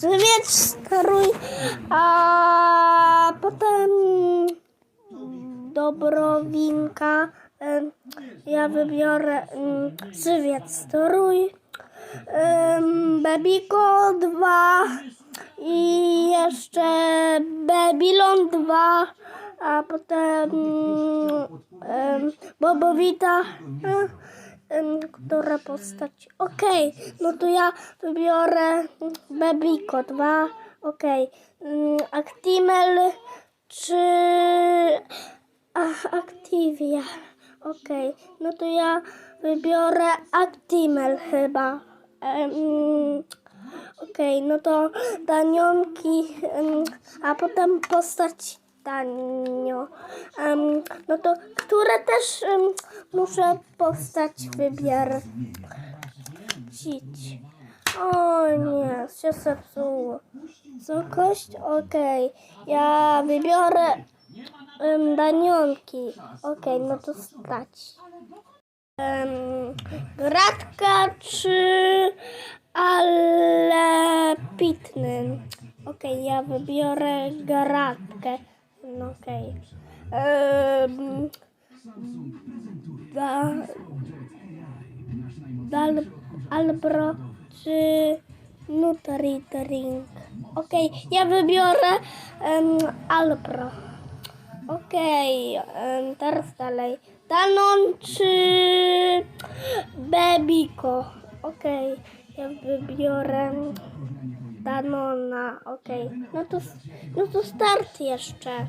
żywiec strój, a potem dobrowinka. Em, Ja wybiorę żywiec strój, em, Babiko 2 i jeszcze Babylon 2, a potem em, Bobowita. Która postać? Okej, no to ja wybiorę Babiko 2. Okej, mm, Actimel czy Ach, Activia. Okej, no to ja wybiorę Actimel chyba. Em, Okej, no to Danionki, a potem postać Danio. Em, no to które też em, muszę postać wybierać. O nie, się zepsuło. Wysokość? Okej, ja wybiorę em, Danionki. Okej, no to stać. Um, gratka czy ale pitny. Okej, ja wybiorę gratkę. No okej. Da, dal, albro czy Nutri-Drink. Okej, ja wybiorę um, Alpro. Okej, em, teraz dalej. Danon czy Bebiko? Okej, ja wybiorę Danona. Okej, no to no to start jeszcze.